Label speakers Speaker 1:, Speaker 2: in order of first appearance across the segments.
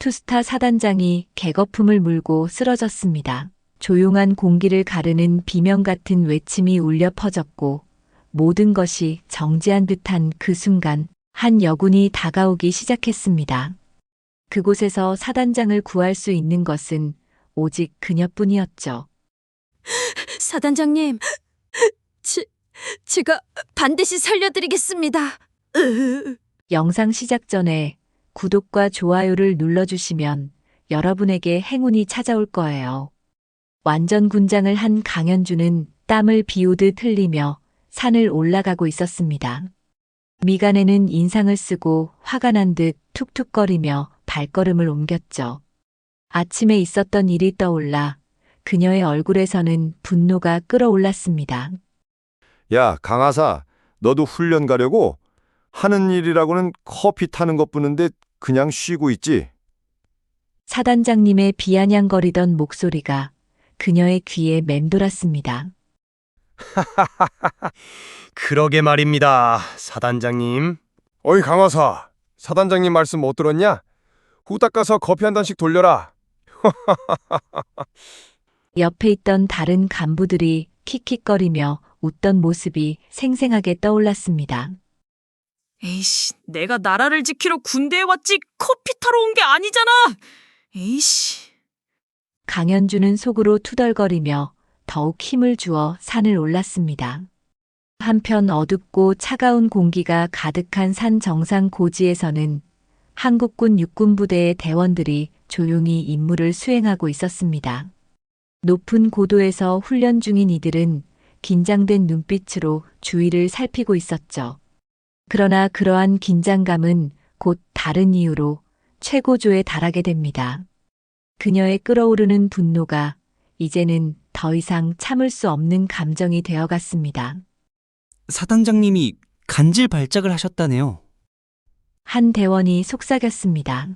Speaker 1: 투스타 사단장이 개거품을 물고 쓰러졌습니다. 조용한 공기를 가르는 비명 같은 외침이 울려 퍼졌고 모든 것이 정지한 듯한 그 순간 한 여군이 다가오기 시작했습니다. 그곳에서 사단장을 구할 수 있는 것은 오직 그녀뿐이었죠.
Speaker 2: 사단장님, 지, 제가 반드시 살려드리겠습니다.
Speaker 1: 영상 시작 전에 구독과 좋아요를 눌러주시면 여러분에게 행운이 찾아올 거예요. 완전 군장을 한 강현주는 땀을 비우듯 흘리며 산을 올라가고 있었습니다. 미간에는 인상을 쓰고 화가 난 듯 툭툭거리며 발걸음을 옮겼죠. 아침에 있었던 일이 떠올라 그녀의 얼굴에서는 분노가 끌어올랐습니다.
Speaker 3: 야, 강하사, 너도 훈련 가려고? 하는 일이라고는 커피 타는 것 뿐인데 그냥 쉬고 있지.
Speaker 1: 사단장님의 비아냥거리던 목소리가 그녀의 귀에 맴돌았습니다.
Speaker 4: 그러게 말입니다, 사단장님.
Speaker 3: 어이, 강하사. 사단장님 말씀 못 들었냐? 후딱 가서 커피 한 잔씩 돌려라.
Speaker 1: 옆에 있던 다른 간부들이 킥킥거리며 웃던 모습이 생생하게 떠올랐습니다.
Speaker 2: 에이씨, 내가 나라를 지키러 군대에 왔지 커피 타러 온 게 아니잖아. 에이씨.
Speaker 1: 강현주는 속으로 투덜거리며 더욱 힘을 주어 산을 올랐습니다. 한편 어둡고 차가운 공기가 가득한 산 정상 고지에서는 한국군 육군 부대의 대원들이 조용히 임무를 수행하고 있었습니다. 높은 고도에서 훈련 중인 이들은 긴장된 눈빛으로 주위를 살피고 있었죠. 그러나 그러한 긴장감은 곧 다른 이유로 최고조에 달하게 됩니다. 그녀의 끓어오르는 분노가 이제는 더 이상 참을 수 없는 감정이 되어갔습니다.
Speaker 5: 사단장님이 간질 발작을 하셨다네요.
Speaker 1: 한 대원이 속삭였습니다.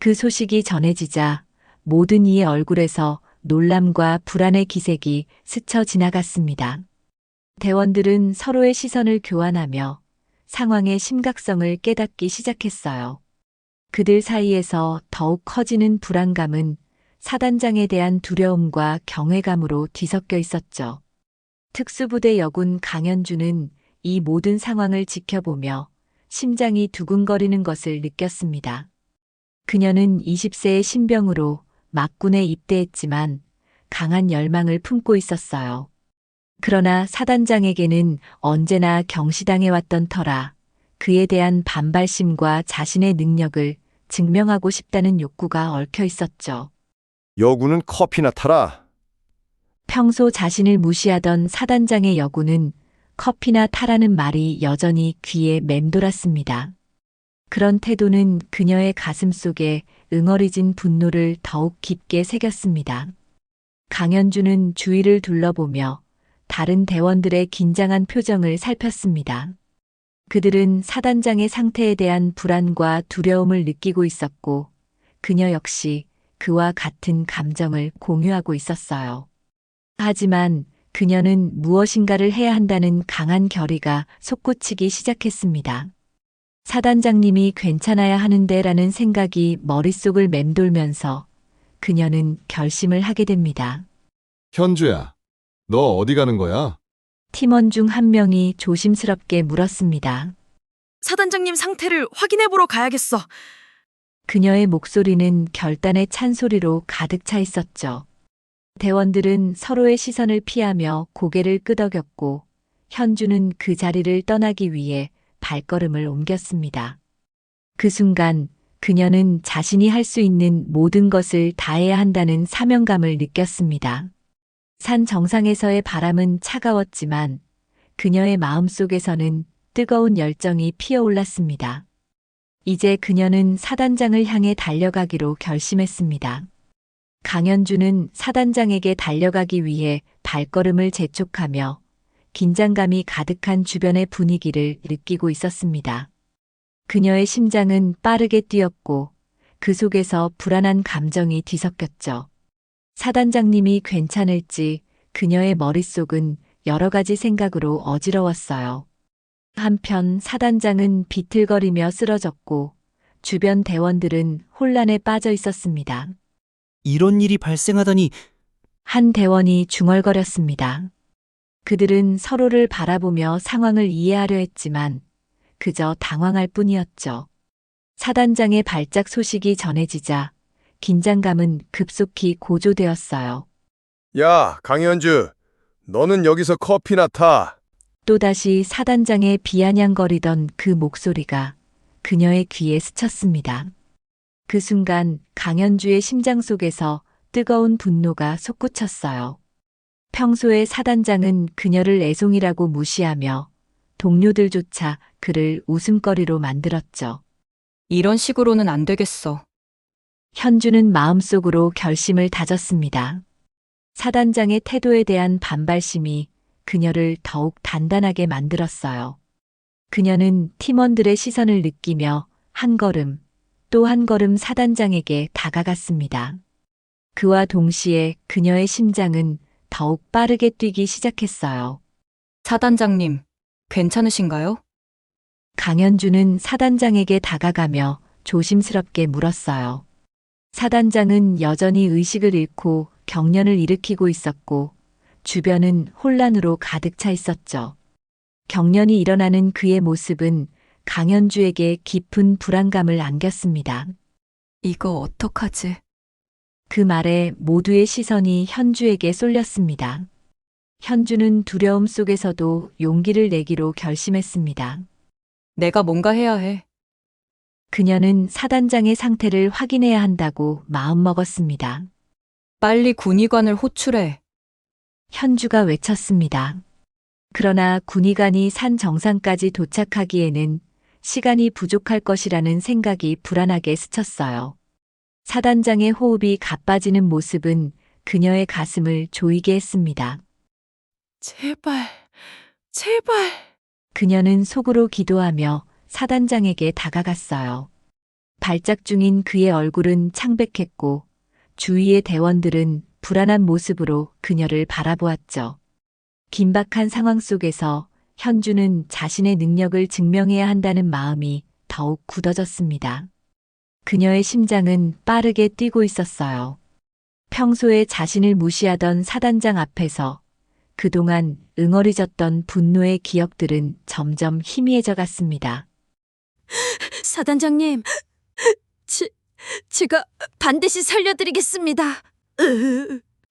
Speaker 1: 그 소식이 전해지자 모든 이의 얼굴에서 놀람과 불안의 기색이 스쳐 지나갔습니다. 대원들은 서로의 시선을 교환하며 상황의 심각성을 깨닫기 시작했어요. 그들 사이에서 더욱 커지는 불안감은 사단장에 대한 두려움과 경외감으로 뒤섞여 있었죠. 특수부대 여군 강현주는 이 모든 상황을 지켜보며 심장이 두근거리는 것을 느꼈습니다. 그녀는 20세의 신병으로 막군에 입대했지만 강한 열망을 품고 있었어요. 그러나 사단장에게는 언제나 경시당해 왔던 터라 그에 대한 반발심과 자신의 능력을 증명하고 싶다는 욕구가 얽혀 있었죠.
Speaker 3: 여구는 커피나 타라.
Speaker 1: 평소 자신을 무시하던 사단장의 여군은 커피나 타라는 말이 여전히 귀에 맴돌았습니다. 그런 태도는 그녀의 가슴 속에 응어리진 분노를 더욱 깊게 새겼습니다. 강현주는 주위를 둘러보며 다른 대원들의 긴장한 표정을 살폈습니다. 그들은 사단장의 상태에 대한 불안과 두려움을 느끼고 있었고, 그녀 역시 그와 같은 감정을 공유하고 있었어요. 하지만 그녀는 무엇인가를 해야 한다는 강한 결의가 솟구치기 시작했습니다. 사단장님이 괜찮아야 하는데 라는 생각이 머릿속을 맴돌면서 그녀는 결심을 하게 됩니다.
Speaker 6: 현주야, 너 어디 가는 거야?
Speaker 1: 팀원 중 한 명이 조심스럽게 물었습니다.
Speaker 2: 사단장님 상태를 확인해 보러 가야겠어.
Speaker 1: 그녀의 목소리는 결단의 찬소리로 가득 차 있었죠. 대원들은 서로의 시선을 피하며 고개를 끄덕였고 현주는 그 자리를 떠나기 위해 발걸음을 옮겼습니다. 그 순간 그녀는 자신이 할 수 있는 모든 것을 다해야 한다는 사명감을 느꼈습니다. 산 정상에서의 바람은 차가웠지만 그녀의 마음 속에서는 뜨거운 열정이 피어올랐습니다. 이제 그녀는 사단장을 향해 달려가기로 결심했습니다. 강현주는 사단장에게 달려가기 위해 발걸음을 재촉하며 긴장감이 가득한 주변의 분위기를 느끼고 있었습니다. 그녀의 심장은 빠르게 뛰었고 그 속에서 불안한 감정이 뒤섞였죠. 사단장님이 괜찮을지 그녀의 머릿속은 여러 가지 생각으로 어지러웠어요. 한편 사단장은 비틀거리며 쓰러졌고 주변 대원들은 혼란에 빠져 있었습니다.
Speaker 5: 이런 일이 발생하다니
Speaker 1: 한 대원이 중얼거렸습니다. 그들은 서로를 바라보며 상황을 이해하려 했지만 그저 당황할 뿐이었죠. 사단장의 발작 소식이 전해지자 긴장감은 급속히 고조되었어요.
Speaker 3: 야, 강현주. 너는 여기서 커피나 타.
Speaker 1: 또다시 사단장의 비아냥거리던 그 목소리가 그녀의 귀에 스쳤습니다. 그 순간 강현주의 심장 속에서 뜨거운 분노가 솟구쳤어요. 평소에 사단장은 그녀를 애송이라고 무시하며 동료들조차 그를 웃음거리로 만들었죠.
Speaker 2: 이런 식으로는 안 되겠어.
Speaker 1: 현주는 마음속으로 결심을 다졌습니다. 사단장의 태도에 대한 반발심이 그녀를 더욱 단단하게 만들었어요. 그녀는 팀원들의 시선을 느끼며 한 걸음, 또 한 걸음 사단장에게 다가갔습니다. 그와 동시에 그녀의 심장은 더욱 빠르게 뛰기 시작했어요.
Speaker 2: 사단장님, 괜찮으신가요?
Speaker 1: 강현주는 사단장에게 다가가며 조심스럽게 물었어요. 사단장은 여전히 의식을 잃고 경련을 일으키고 있었고 주변은 혼란으로 가득 차 있었죠. 경련이 일어나는 그의 모습은 강현주에게 깊은 불안감을 안겼습니다.
Speaker 2: 이거 어떡하지?
Speaker 1: 그 말에 모두의 시선이 현주에게 쏠렸습니다. 현주는 두려움 속에서도 용기를 내기로 결심했습니다.
Speaker 2: 내가 뭔가 해야 해.
Speaker 1: 그녀는 사단장의 상태를 확인해야 한다고 마음먹었습니다.
Speaker 2: 빨리 군의관을 호출해.
Speaker 1: 현주가 외쳤습니다. 그러나 군의관이 산 정상까지 도착하기에는 시간이 부족할 것이라는 생각이 불안하게 스쳤어요. 사단장의 호흡이 가빠지는 모습은 그녀의 가슴을 조이게 했습니다.
Speaker 2: 제발, 제발.
Speaker 1: 그녀는 속으로 기도하며 사단장에게 다가갔어요. 발작 중인 그의 얼굴은 창백했고 주위의 대원들은 불안한 모습으로 그녀를 바라보았죠. 긴박한 상황 속에서 현주는 자신의 능력을 증명해야 한다는 마음이 더욱 굳어졌습니다. 그녀의 심장은 빠르게 뛰고 있었어요. 평소에 자신을 무시하던 사단장 앞에서 그동안 응어리졌던 분노의 기억들은 점점 희미해져 갔습니다.
Speaker 7: 사단장님, 지, 제가 반드시 살려드리겠습니다.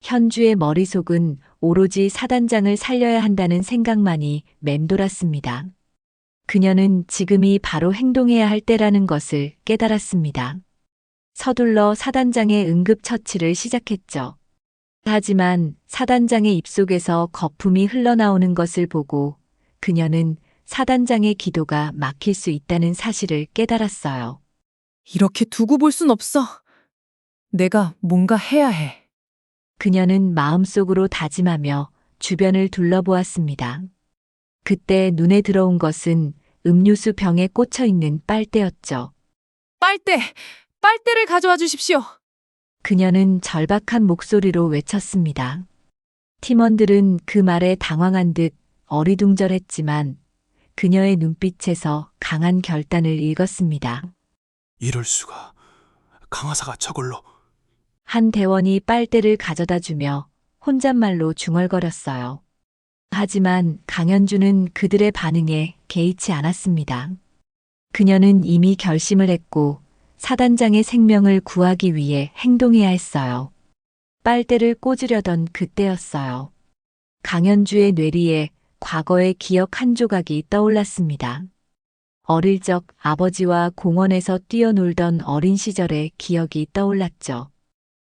Speaker 1: 현주의 머릿속은 오로지 사단장을 살려야 한다는 생각만이 맴돌았습니다. 그녀는 지금이 바로 행동해야 할 때라는 것을 깨달았습니다. 서둘러 사단장의 응급처치를 시작했죠. 하지만 사단장의 입속에서 거품이 흘러나오는 것을 보고 그녀는 사단장의 기도가 막힐 수 있다는 사실을 깨달았어요.
Speaker 2: 이렇게 두고 볼 순 없어. 내가 뭔가 해야 해.
Speaker 1: 그녀는 마음속으로 다짐하며 주변을 둘러보았습니다. 그때 눈에 들어온 것은 음료수 병에 꽂혀 있는 빨대였죠.
Speaker 2: 빨대! 빨대를 가져와 주십시오.
Speaker 1: 그녀는 절박한 목소리로 외쳤습니다. 팀원들은 그 말에 당황한 듯 어리둥절했지만 그녀의 눈빛에서 강한 결단을 읽었습니다.
Speaker 8: 이럴 수가. 강화사가 저걸로
Speaker 1: 한 대원이 빨대를 가져다 주며 혼잣말로 중얼거렸어요. 하지만 강현주는 그들의 반응에 개의치 않았습니다. 그녀는 이미 결심을 했고 사단장의 생명을 구하기 위해 행동해야 했어요. 빨대를 꽂으려던 그때였어요. 강현주의 뇌리에 과거의 기억 한 조각이 떠올랐습니다. 어릴 적 아버지와 공원에서 뛰어놀던 어린 시절의 기억이 떠올랐죠.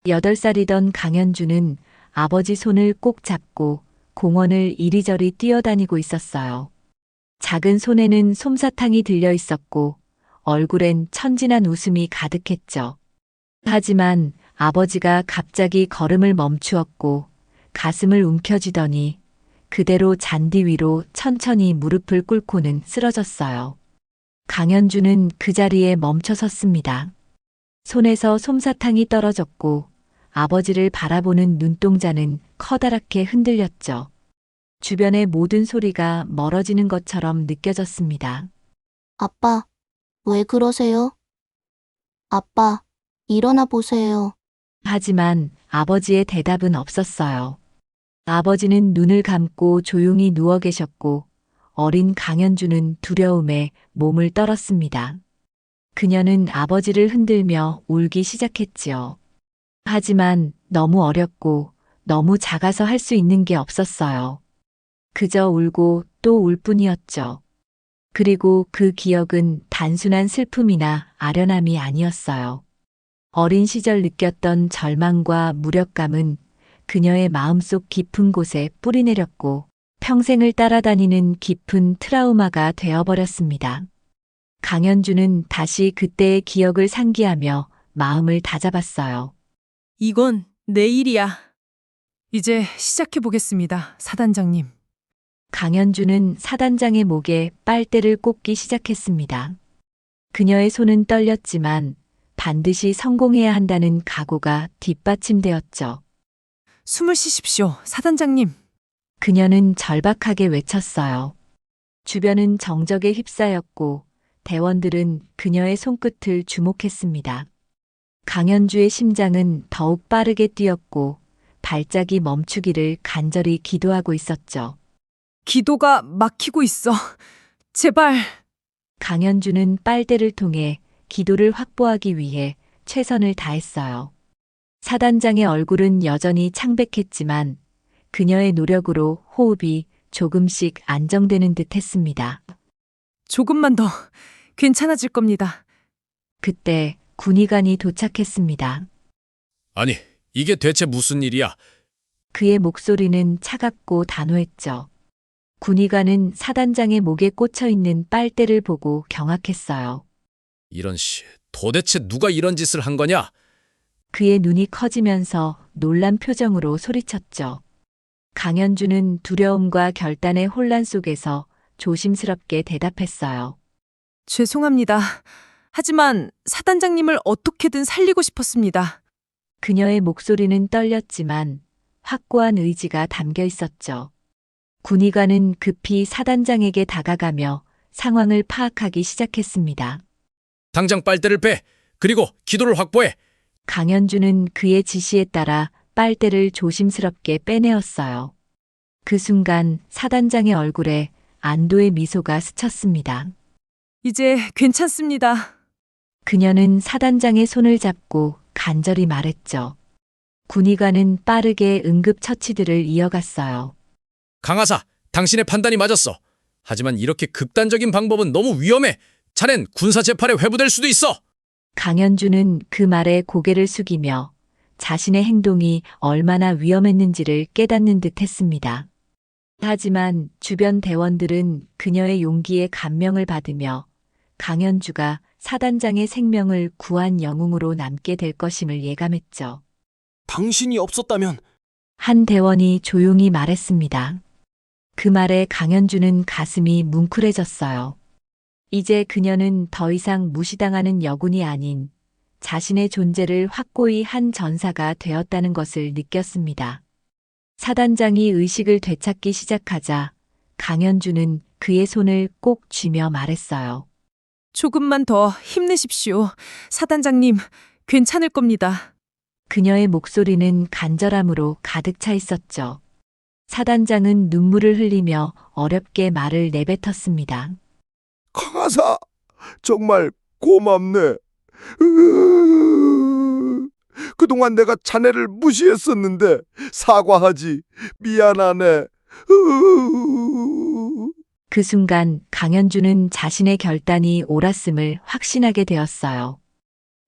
Speaker 1: 여덟 살이던 강현주는 아버지 손을 꼭 잡고 공원을 이리저리 뛰어다니고 있었어요. 작은 손에는 솜사탕이 들려 있었고 얼굴엔 천진한 웃음이 가득했죠. 하지만 아버지가 갑자기 걸음을 멈추었고 가슴을 움켜쥐더니 그대로 잔디 위로 천천히 무릎을 꿇고는 쓰러졌어요. 강현주는 그 자리에 멈춰 섰습니다. 손에서 솜사탕이 떨어졌고 아버지를 바라보는 눈동자는 커다랗게 흔들렸죠. 주변의 모든 소리가 멀어지는 것처럼 느껴졌습니다.
Speaker 7: 아빠, 왜 그러세요?
Speaker 9: 아빠, 일어나 보세요.
Speaker 1: 하지만 아버지의 대답은 없었어요. 아버지는 눈을 감고 조용히 누워 계셨고 어린 강현주는 두려움에 몸을 떨었습니다. 그녀는 아버지를 흔들며 울기 시작했지요. 하지만 너무 어렸고 너무 작아서 할 수 있는 게 없었어요. 그저 울고 또 울 뿐이었죠. 그리고 그 기억은 단순한 슬픔이나 아련함이 아니었어요. 어린 시절 느꼈던 절망과 무력감은 그녀의 마음속 깊은 곳에 뿌리내렸고 평생을 따라다니는 깊은 트라우마가 되어버렸습니다. 강현주는 다시 그때의 기억을 상기하며 마음을 다잡았어요.
Speaker 2: 이건 내 일이야. 이제 시작해 보겠습니다, 사단장님.
Speaker 1: 강현주는 사단장의 목에 빨대를 꽂기 시작했습니다. 그녀의 손은 떨렸지만 반드시 성공해야 한다는 각오가 뒷받침되었죠.
Speaker 2: 숨을 쉬십시오, 사단장님.
Speaker 1: 그녀는 절박하게 외쳤어요. 주변은 정적에 휩싸였고 대원들은 그녀의 손끝을 주목했습니다. 강현주의 심장은 더욱 빠르게 뛰었고 발작이 멈추기를 간절히 기도하고 있었죠.
Speaker 2: 기도가 막히고 있어. 제발.
Speaker 1: 강현주는 빨대를 통해 기도를 확보하기 위해 최선을 다했어요. 사단장의 얼굴은 여전히 창백했지만 그녀의 노력으로 호흡이 조금씩 안정되는 듯 했습니다.
Speaker 2: 조금만 더 괜찮아질 겁니다.
Speaker 1: 그때 군의관이 도착했습니다.
Speaker 10: 아니, 이게 대체 무슨 일이야?
Speaker 1: 그의 목소리는 차갑고 단호했죠. 군의관은 사단장의 목에 꽂혀 있는 빨대를 보고 경악했어요.
Speaker 10: 이런 씨, 도대체 누가 이런 짓을 한 거냐?
Speaker 1: 그의 눈이 커지면서 놀란 표정으로 소리쳤죠. 강현주는 두려움과 결단의 혼란 속에서 조심스럽게 대답했어요.
Speaker 2: 죄송합니다. 하지만 사단장님을 어떻게든 살리고 싶었습니다.
Speaker 1: 그녀의 목소리는 떨렸지만 확고한 의지가 담겨 있었죠. 군의관은 급히 사단장에게 다가가며 상황을 파악하기 시작했습니다.
Speaker 10: 당장 빨대를 빼! 그리고 기도를 확보해!
Speaker 1: 강현주는 그의 지시에 따라 빨대를 조심스럽게 빼내었어요. 그 순간 사단장의 얼굴에 안도의 미소가 스쳤습니다.
Speaker 2: 이제 괜찮습니다.
Speaker 1: 그녀는 사단장의 손을 잡고 간절히 말했죠. 군의관은 빠르게 응급 처치들을 이어갔어요.
Speaker 10: 강하사, 당신의 판단이 맞았어. 하지만 이렇게 극단적인 방법은 너무 위험해. 자넨 군사 재판에 회부될 수도 있어.
Speaker 1: 강현주는 그 말에 고개를 숙이며 자신의 행동이 얼마나 위험했는지를 깨닫는 듯 했습니다. 하지만 주변 대원들은 그녀의 용기에 감명을 받으며 강현주가 사단장의 생명을 구한 영웅으로 남게 될 것임을 예감했죠.
Speaker 8: 당신이 없었다면
Speaker 1: 한 대원이 조용히 말했습니다. 그 말에 강현주는 가슴이 뭉클해졌어요. 이제 그녀는 더 이상 무시당하는 여군이 아닌 자신의 존재를 확고히 한 전사가 되었다는 것을 느꼈습니다. 사단장이 의식을 되찾기 시작하자 강현주는 그의 손을 꼭 쥐며 말했어요.
Speaker 2: 조금만 더 힘내십시오. 사단장님, 괜찮을 겁니다.
Speaker 1: 그녀의 목소리는 간절함으로 가득 차 있었죠. 사단장은 눈물을 흘리며 어렵게 말을 내뱉었습니다.
Speaker 3: 강하사, 정말 고맙네. 으으으으. 그동안 내가 자네를 무시했었는데 사과하지. 미안하네. 으으으으.
Speaker 1: 그 순간 강현주는 자신의 결단이 옳았음을 확신하게 되었어요.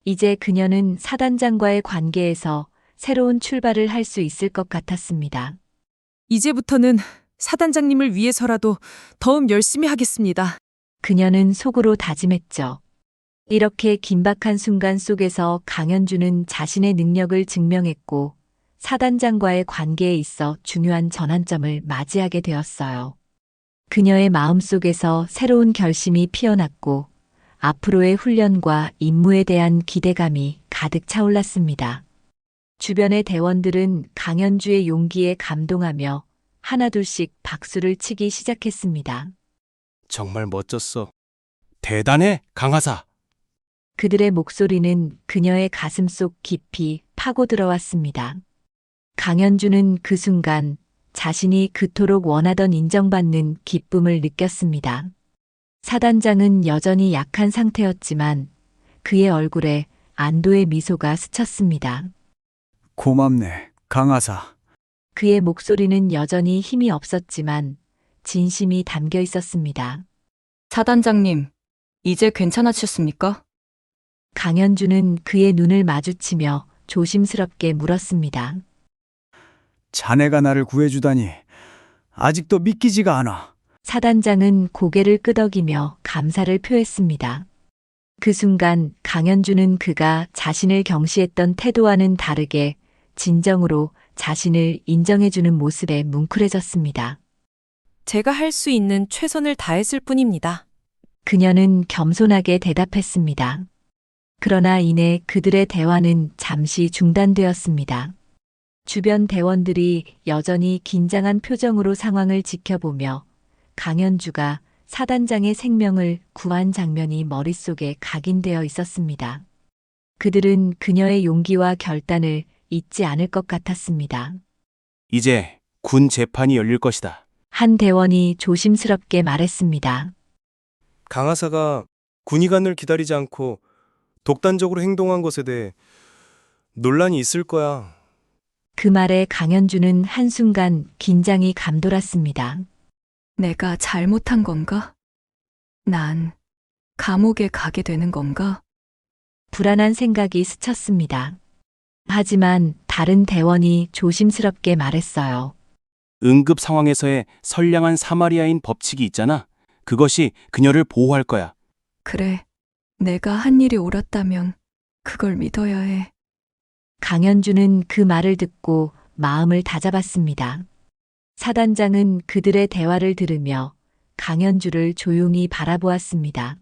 Speaker 1: 이제 그녀는 사단장과의 관계에서 새로운 출발을 할 수 있을 것 같았습니다.
Speaker 2: 이제부터는 사단장님을 위해서라도 더욱 열심히 하겠습니다.
Speaker 1: 그녀는 속으로 다짐했죠. 이렇게 긴박한 순간 속에서 강현주는 자신의 능력을 증명했고 사단장과의 관계에 있어 중요한 전환점을 맞이하게 되었어요. 그녀의 마음속에서 새로운 결심이 피어났고 앞으로의 훈련과 임무에 대한 기대감이 가득 차올랐습니다. 주변의 대원들은 강현주의 용기에 감동하며 하나둘씩 박수를 치기 시작했습니다.
Speaker 8: 정말 멋졌어. 대단해, 강하사.
Speaker 1: 그들의 목소리는 그녀의 가슴 속 깊이 파고 들어왔습니다. 강현주는 그 순간 자신이 그토록 원하던 인정받는 기쁨을 느꼈습니다. 사단장은 여전히 약한 상태였지만 그의 얼굴에 안도의 미소가 스쳤습니다.
Speaker 5: 고맙네, 강하사.
Speaker 1: 그의 목소리는 여전히 힘이 없었지만 진심이 담겨 있었습니다.
Speaker 11: 사단장님, 이제 괜찮아지셨습니까?
Speaker 1: 강현주는 그의 눈을 마주치며 조심스럽게 물었습니다.
Speaker 5: 자네가 나를 구해주다니 아직도 믿기지가 않아.
Speaker 1: 사단장은 고개를 끄덕이며 감사를 표했습니다. 그 순간 강현주는 그가 자신을 경시했던 태도와는 다르게 진정으로 자신을 인정해주는 모습에 뭉클해졌습니다.
Speaker 11: 제가 할 수 있는 최선을 다했을 뿐입니다.
Speaker 1: 그녀는 겸손하게 대답했습니다. 그러나 이내 그들의 대화는 잠시 중단되었습니다. 주변 대원들이 여전히 긴장한 표정으로 상황을 지켜보며 강현주가 사단장의 생명을 구한 장면이 머릿속에 각인되어 있었습니다. 그들은 그녀의 용기와 결단을 잊지 않을 것 같았습니다.
Speaker 8: 이제 군 재판이 열릴 것이다.
Speaker 1: 한 대원이 조심스럽게 말했습니다.
Speaker 8: 강하사가 군의관을 기다리지 않고 독단적으로 행동한 것에 대해 논란이 있을 거야.
Speaker 1: 그 말에 강현주는 한순간 긴장이 감돌았습니다.
Speaker 11: 내가 잘못한 건가? 난 감옥에 가게 되는 건가?
Speaker 1: 불안한 생각이 스쳤습니다. 하지만 다른 대원이 조심스럽게 말했어요.
Speaker 8: 응급 상황에서의 선량한 사마리아인 법칙이 있잖아. 그것이 그녀를 보호할 거야.
Speaker 11: 그래, 내가 한 일이 옳았다면 그걸 믿어야 해.
Speaker 1: 강현주는 그 말을 듣고 마음을 다잡았습니다. 사단장은 그들의 대화를 들으며 강현주를 조용히 바라보았습니다.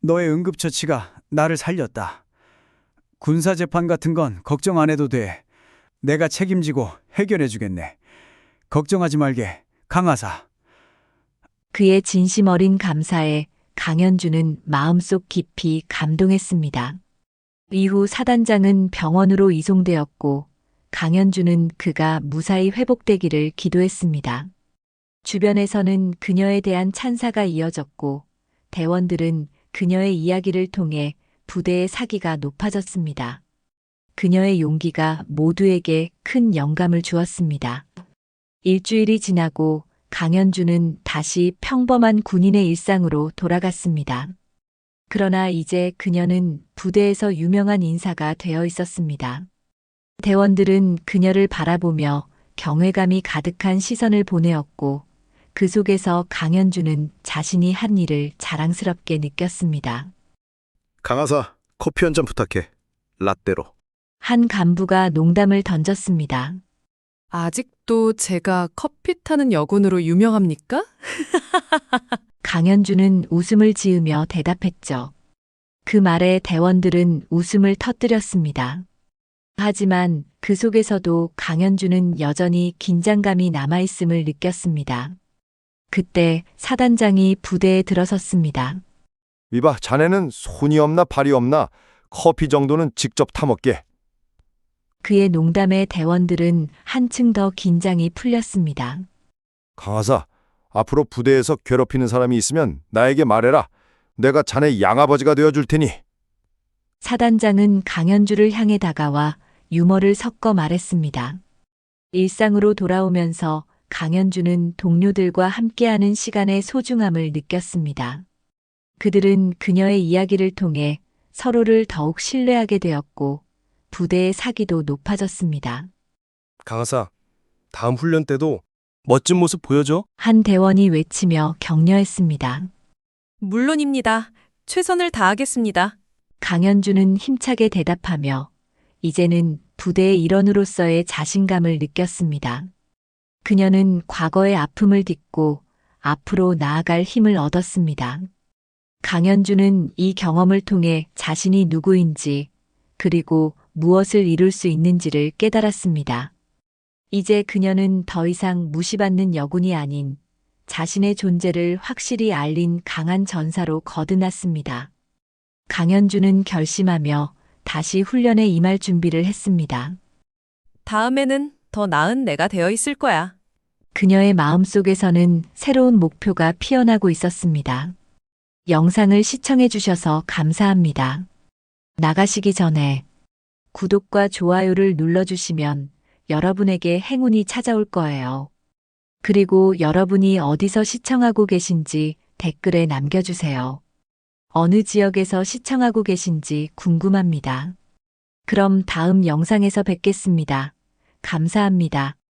Speaker 5: 너의 응급처치가 나를 살렸다. 군사재판 같은 건 걱정 안 해도 돼. 내가 책임지고 해결해 주겠네. 걱정하지 말게, 강하사.
Speaker 1: 그의 진심 어린 감사에 강현주는 마음속 깊이 감동했습니다. 이후 사단장은 병원으로 이송되었고 강현주는 그가 무사히 회복되기를 기도했습니다. 주변에서는 그녀에 대한 찬사가 이어졌고 대원들은 그녀의 이야기를 통해 부대의 사기가 높아졌습니다. 그녀의 용기가 모두에게 큰 영감을 주었습니다. 일주일이 지나고 강현주는 다시 평범한 군인의 일상으로 돌아갔습니다. 그러나 이제 그녀는 부대에서 유명한 인사가 되어 있었습니다. 대원들은 그녀를 바라보며 경외감이 가득한 시선을 보내었고 그 속에서 강현주는 자신이 한 일을 자랑스럽게 느꼈습니다.
Speaker 3: 강하사, 커피 한 잔 부탁해. 라떼로.
Speaker 1: 한 간부가 농담을 던졌습니다.
Speaker 11: 아직도 제가 커피 타는 여군으로 유명합니까?
Speaker 1: 강현주는 웃음을 지으며 대답했죠. 그 말에 대원들은 웃음을 터뜨렸습니다. 하지만 그 속에서도 강현주는 여전히 긴장감이 남아있음을 느꼈습니다. 그때 사단장이 부대에 들어섰습니다.
Speaker 3: 이봐, 자네는 손이 없나 발이 없나? 커피 정도는 직접 타먹게.
Speaker 1: 그의 농담에 대원들은 한층 더 긴장이 풀렸습니다.
Speaker 3: 강하사, 앞으로 부대에서 괴롭히는 사람이 있으면 나에게 말해라. 내가 자네 양아버지가 되어줄 테니.
Speaker 1: 사단장은 강현주를 향해 다가와 유머를 섞어 말했습니다. 일상으로 돌아오면서 강현주는 동료들과 함께하는 시간의 소중함을 느꼈습니다. 그들은 그녀의 이야기를 통해 서로를 더욱 신뢰하게 되었고 부대의 사기도 높아졌습니다.
Speaker 8: 강하사, 다음 훈련 때도 멋진 모습 보여줘.
Speaker 1: 한 대원이 외치며 격려했습니다.
Speaker 11: 물론입니다. 최선을 다하겠습니다.
Speaker 1: 강현주는 힘차게 대답하며 이제는 부대의 일원으로서의 자신감을 느꼈습니다. 그녀는 과거의 아픔을 딛고 앞으로 나아갈 힘을 얻었습니다. 강현주는 이 경험을 통해 자신이 누구인지 그리고 무엇을 이룰 수 있는지를 깨달았습니다. 이제 그녀는 더 이상 무시받는 여군이 아닌 자신의 존재를 확실히 알린 강한 전사로 거듭났습니다. 강현주는 결심하며 다시 훈련에 임할 준비를 했습니다.
Speaker 2: 다음에는 더 나은 내가 되어 있을 거야.
Speaker 1: 그녀의 마음속에서는 새로운 목표가 피어나고 있었습니다. 영상을 시청해 주셔서 감사합니다. 나가시기 전에 구독과 좋아요를 눌러주시면 여러분에게 행운이 찾아올 거예요. 그리고 여러분이 어디서 시청하고 계신지 댓글에 남겨주세요. 어느 지역에서 시청하고 계신지 궁금합니다. 그럼 다음 영상에서 뵙겠습니다. 감사합니다.